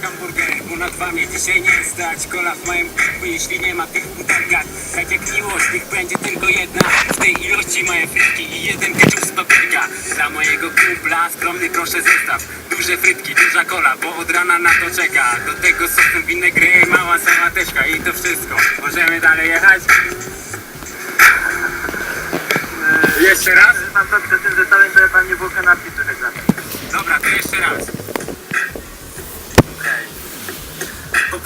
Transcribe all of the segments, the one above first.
Poproszę jeden hamburger, bo na dwa mnie dzisiaj nie stać Kola w moim kuku, jeśli nie ma tych butelkach Tak jak miłość, tych będzie tylko jedna W tej ilości moje frytki i jeden ketchup z papierka Dla mojego kumpla skromny proszę zestaw Duże frytki, duża kola, bo od rana na to czeka Do tego sosem winegry, mała sałateczka I to wszystko, możemy dalej jechać? Jeszcze raz? Pan to przy tym zestawem, to ja pan nie było kanapki trochę dla mnie. Dobra, to jeszcze raz.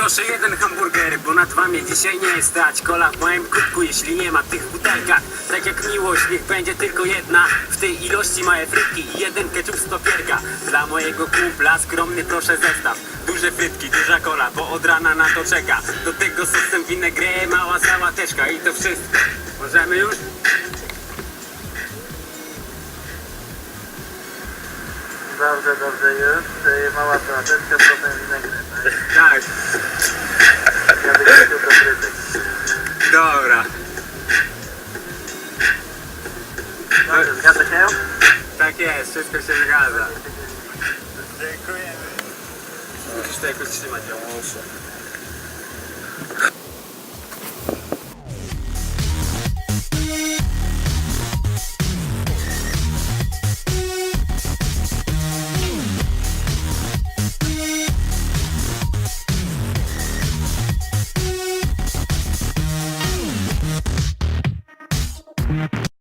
Poproszę jeden hamburger, bo na dwa mnie dzisiaj nie stać. Kola w moim kubku, jeśli nie ma tych butelkach. Tak jak miłość, niech będzie tylko jedna. W tej ilości małe frytki i jeden ketchup z papierka Dla mojego kumpla skromny proszę zestaw. Duże frytki, duża kola, bo od rana na to czeka. Do tego sosem winegry, mała sałateczka i to wszystko. Możemy już? Dobrze, dobrze już. Mała sałateczka, potem winegry. Tak, ja chciał do frytek. dobra Dobrze, zgadza się? Tak jest, wszystko się zgadza Dziękujemy. Musisz to jakoś trzymać, ja muszę.